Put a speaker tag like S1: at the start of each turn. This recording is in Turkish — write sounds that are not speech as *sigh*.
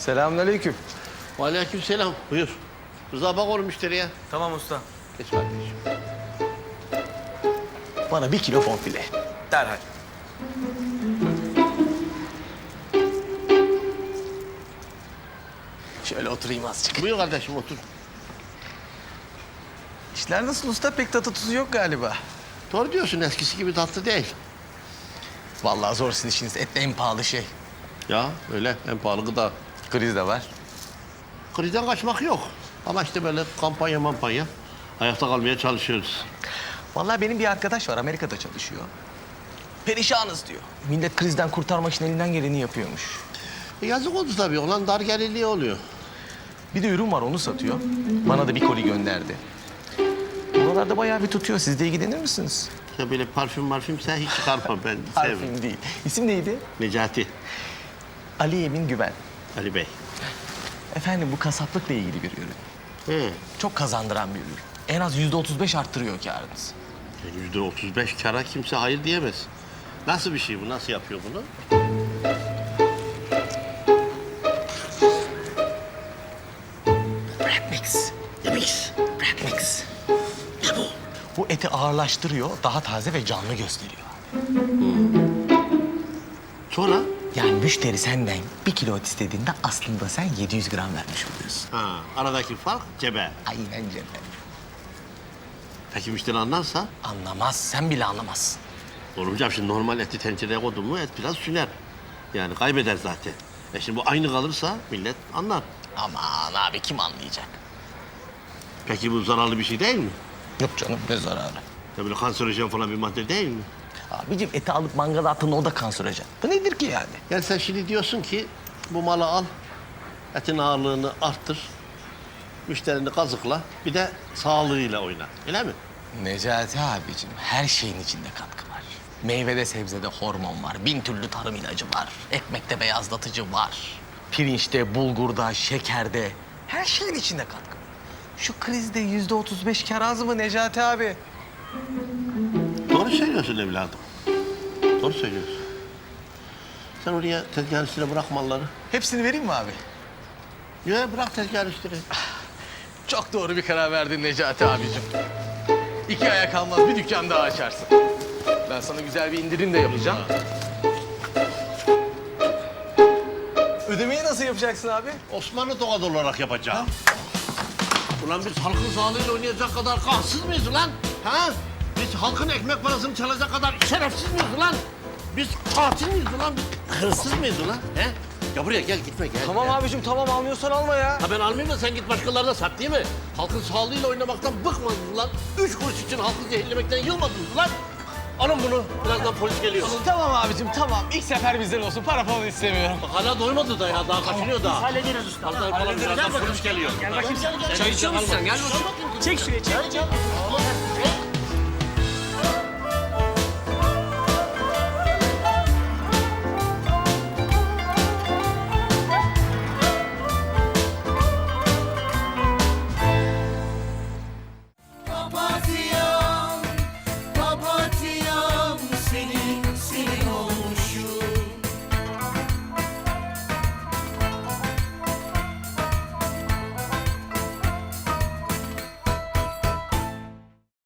S1: Selamünaleyküm.
S2: Aleyküm selam. Buyur. Rıza bak oğlum müşteriye.
S1: Tamam usta.
S2: Geç kardeşim.
S1: Bana bir kilo bonfile. Derhal. Şöyle oturayım azıcık.
S2: Buyur kardeşim otur.
S1: İşler nasıl usta? Pek tatı tuzu yok galiba.
S2: Doğru diyorsun eskisi gibi tatlı değil.
S1: Vallahi zor sizin işiniz. Et en pahalı şey.
S2: Ya öyle en pahalı gıda.
S1: Kriz de var.
S2: Krizden kaçmak yok. Ama işte böyle kampanya mampanya. Ayakta kalmaya çalışıyoruz.
S1: Vallahi benim bir arkadaş var Amerika'da çalışıyor. Perişanız diyor. Millet krizden kurtarmak için elinden geleni yapıyormuş.
S2: E, yazık oldu tabii. Olan dar gelirliği oluyor.
S1: Bir de ürün var onu satıyor. Bana da bir koli gönderdi. Buralarda bayağı bir tutuyor. Siz de ilgilenir misiniz?
S2: Ya böyle parfüm marfüm sen hiç çıkarma ben *laughs* sevmem.
S1: Harfim değil. İsim neydi?
S2: Necati.
S1: Ali Emin Güven.
S2: Ali Bey.
S1: Efendim bu kasaplıkla ilgili bir ürün.
S2: He.
S1: Çok kazandıran bir ürün. En az yüzde otuz beş arttırıyor karınızı.
S2: E, Yüzde otuz beş kara kimse hayır diyemez. Nasıl bir şey bu? Nasıl yapıyor bunu?
S1: Brad Mix.
S2: Ne mix?
S1: Brad Mix.
S2: Ne bu?
S1: Bu eti ağırlaştırıyor, daha taze ve canlı gösteriyor.
S2: Sonra?
S1: Yani müşteri senden bir kilo et istediğinde aslında sen 700 gram vermiş oluyorsun.
S2: Ha, aradaki fark cebe.
S1: Aynen Cemre.
S2: Peki müşteri anlarsa?
S1: Anlamaz, sen bile anlamazsın.
S2: Hocam şimdi normal eti tencereye koydun mu et biraz süner. Yani kaybeder zaten. E şimdi bu aynı kalırsa millet anlar.
S1: Aman abi kim anlayacak?
S2: Peki bu zararlı bir şey değil mi?
S1: Yok canım ne zararı.
S2: Ya böyle kanserojen falan bir madde değil mi?
S1: Abicim eti alıp mangala attığında o da kanserojen. Bu nedir ki yani?
S2: Yani sen şimdi diyorsun ki bu malı al, etin ağırlığını arttır, müşterini kazıkla, bir de sağlığıyla oyna. Öyle mi?
S1: Necati abicim her şeyin içinde katkı var. Meyvede sebzede hormon var. Bin türlü tarım ilacı var. Ekmekte beyazlatıcı var. Pirinçte, bulgurda, şekerde. Her şeyin içinde katkı var. Şu krizde yüzde otuz beş kar az mı Necati abi?
S2: Doğru söylüyorsun evladım. Doğru söylüyorsun. Sen oraya tezgahın üstüne bırak malları.
S1: Hepsini vereyim mi abi?
S2: Ya bırak tezgahın üstüne.
S1: Çok doğru bir karar verdin Necati abicim. İki aya kalmaz bir dükkan daha açarsın. Ben sana güzel bir indirim de yapacağım. Ödemeyi nasıl yapacaksın abi?
S2: Osmanlı tokadı olarak yapacağım. Ulan biz halkın sağlığıyla oynayacak kadar kansız mıyız ulan? Ha? Biz halkın ekmek parasını çalacak kadar şerefsiz miyiz ulan? Biz katil miyiz ulan? Biz hırsız mıyız ulan? He? Ya buraya gel gitme gel.
S1: Tamam
S2: gel.
S1: abicim tamam almıyorsan alma ya.
S2: Ha ben almayayım da sen git başkalarına sat değil mi? Halkın sağlığıyla oynamaktan bıkmadınız lan. Üç kuruş için halkı zehirlemekten yılmadınız lan. Alın bunu. Birazdan polis geliyor.
S1: Tamam abicim tamam. İlk sefer bizden olsun. Para falan istemiyorum.
S2: Hala doymadı da ya. Daha kaçınıyor daha.
S3: Hallederiz usta.
S2: Halktan falan birazdan polis geliyor.
S3: Gel bakayım.
S2: Çay içiyor musun sen? Gel bakayım.
S3: Çek şuraya çek.